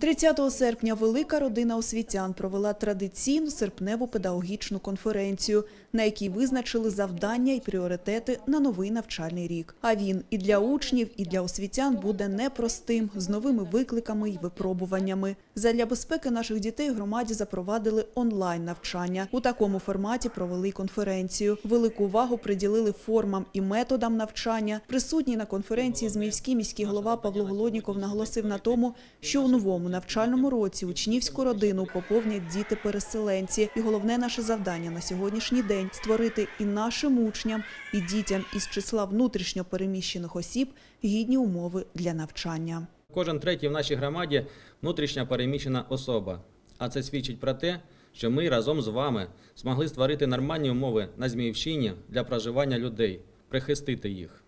30 серпня велика родина освітян провела традиційну серпневу педагогічну конференцію, на якій визначили завдання і пріоритети на новий навчальний рік. А він і для учнів, і для освітян буде непростим з новими викликами і випробуваннями. Задля безпеки наших дітей громаді запровадили онлайн навчання. У такому форматі провели конференцію. Велику увагу приділили формам і методам навчання. Присутній на конференції Зміївський міський голова Павло Голодніков наголосив на тому, що у новому навчальному році учнівську родину поповнять діти-переселенці. І головне наше завдання на сьогоднішній день створити і нашим учням, і дітям із числа внутрішньо переміщених осіб гідні умови для навчання. Кожен третій в нашій громаді внутрішня переміщена особа. А це свідчить про те, що ми разом з вами змогли створити нормальні умови на Зміївщині для проживання людей, прихистити їх.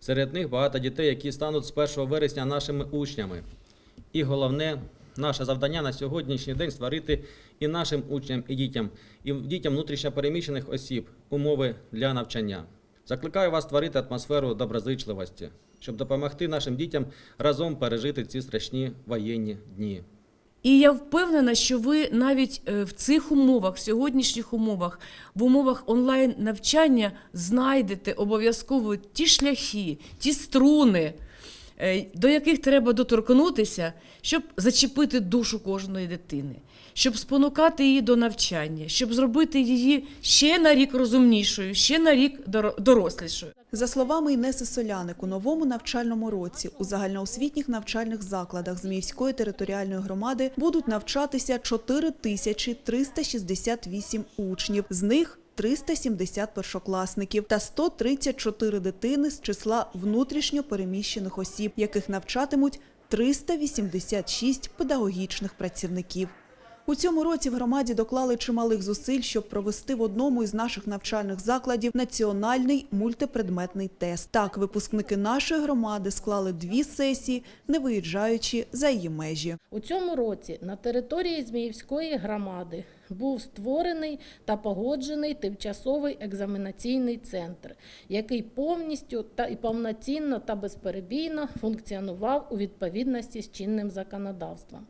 Серед них багато дітей, які стануть з 1 вересня нашими учнями. І головне, наше завдання на сьогоднішній день створити і нашим учням, і дітям, і дітям внутрішньо переміщених осіб умови для навчання. Закликаю вас створити атмосферу доброзичливості, щоб допомогти нашим дітям разом пережити ці страшні воєнні дні. І я впевнена, що ви навіть е, в цих умовах, в сьогоднішніх умовах, в умовах онлайн навчання знайдете обов'язково ті шляхи, ті струни, до яких треба доторкнутися, щоб зачепити душу кожної дитини, щоб спонукати її до навчання, щоб зробити її ще на рік розумнішою, ще на рік доро- дорослішою. За словами Інеси Соляник, у новому навчальному році у загальноосвітніх навчальних закладах Зміївської територіальної громади будуть навчатися 4 тисячі 368 учнів, з них 370 першокласників та 134 дитини з числа внутрішньо переміщених осіб, яких навчатимуть 386 педагогічних працівників. У цьому році в громаді доклали чималих зусиль, щоб провести в одному із наших навчальних закладів національний мультипредметний тест. Так, випускники нашої громади склали дві сесії, не виїжджаючи за її межі. У цьому році на території Зміївської громади був створений та погоджений тимчасовий екзаменаційний центр, який повністю та і повноцінно та безперебійно функціонував у відповідності з чинним законодавством.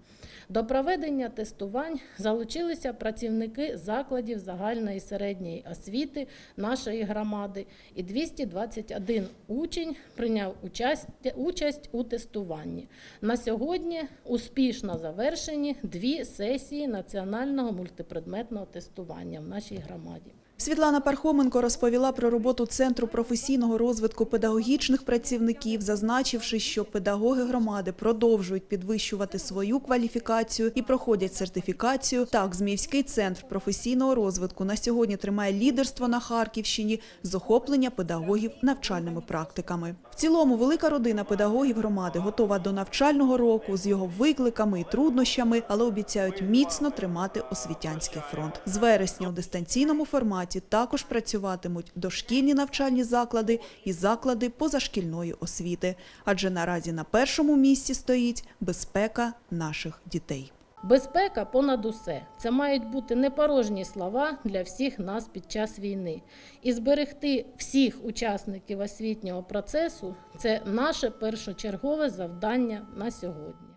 До проведення тестувань залучилися працівники закладів загальної і середньої освіти нашої громади, і 221 учень прийняв участь, участь у тестуванні. На сьогодні успішно завершені дві сесії національного мультипредметного тестування в нашій громаді. Світлана Пархоменко розповіла про роботу Центру професійного розвитку педагогічних працівників, зазначивши, що педагоги громади продовжують підвищувати свою кваліфікацію і проходять сертифікацію. Так, Зміївський центр професійного розвитку на сьогодні тримає лідерство на Харківщині з охоплення педагогів навчальними практиками. В цілому, велика родина педагогів громади готова до навчального року з його викликами і труднощами, але обіцяють міцно тримати освітянський фронт. З вересня у дистанційному форматі також працюватимуть дошкільні навчальні заклади і заклади позашкільної освіти, адже наразі на першому місці стоїть безпека наших дітей. Безпека понад усе. Це мають бути непорожні слова для всіх нас під час війни. І зберегти всіх учасників освітнього процесу це наше першочергове завдання на сьогодні.